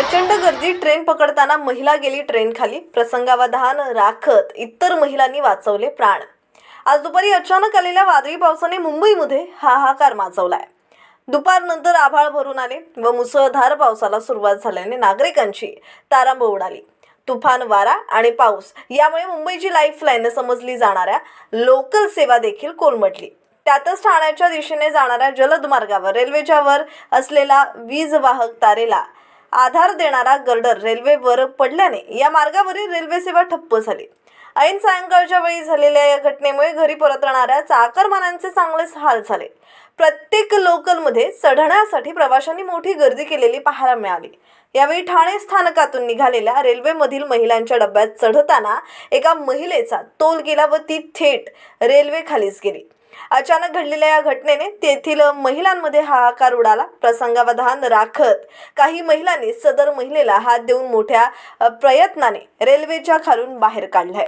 प्रचंड गर्दी ट्रेन पकडताना महिला गेली ट्रेन खाली. प्रसंगावधान राखत इतर महिलांनी वाचवले प्राण. आज दुपारी अचानक आलेल्या वादळी पावसाने मुंबईमध्ये हाहाकार माजवलाय. दुपारनंतर आभाळ भरून आले व मुसळधार पावसाला सुरुवात झाल्याने नागरिकांची तारांब उडाली. तुफान वारा आणि पाऊस यामुळे मुंबईची लाईफलाईन समजली जाणाऱ्या लोकल सेवा देखील कोलमडली. त्यातच ठाण्याच्या दिशेने जाणाऱ्या जलद मार्गावर रेल्वेच्या वर असलेला वीज वाहक तारेला आधार देणारा गर्डर रेल्वेवर पडल्याने या मार्गावरील रेल्वे सेवा ठप्प झाली. ऐन सायंकाळच्या वेळी झालेल्या या घटनेमुळे घरी परतणाऱ्या चाकरमानांचे चांगलेच हाल झाले. प्रत्येक लोकलमध्ये चढण्यासाठी प्रवाशांनी मोठी गर्दी केलेली पाहायला मिळाली. यावेळी ठाणे स्थानकातून निघालेल्या रेल्वेमधील महिलांच्या डब्यात चढताना एका महिलेचा तोल गेला व ती थेट रेल्वे खालीच गेली. अचानक घडलेल्या या घटनेने तेथील महिलांमध्ये हाहाकार उडाला. प्रसंगावधान राखत काही महिलांनी सदर महिलेला हात देऊन मोठ्या प्रयत्नाने रेल्वेच्या खालून बाहेर काढलाय.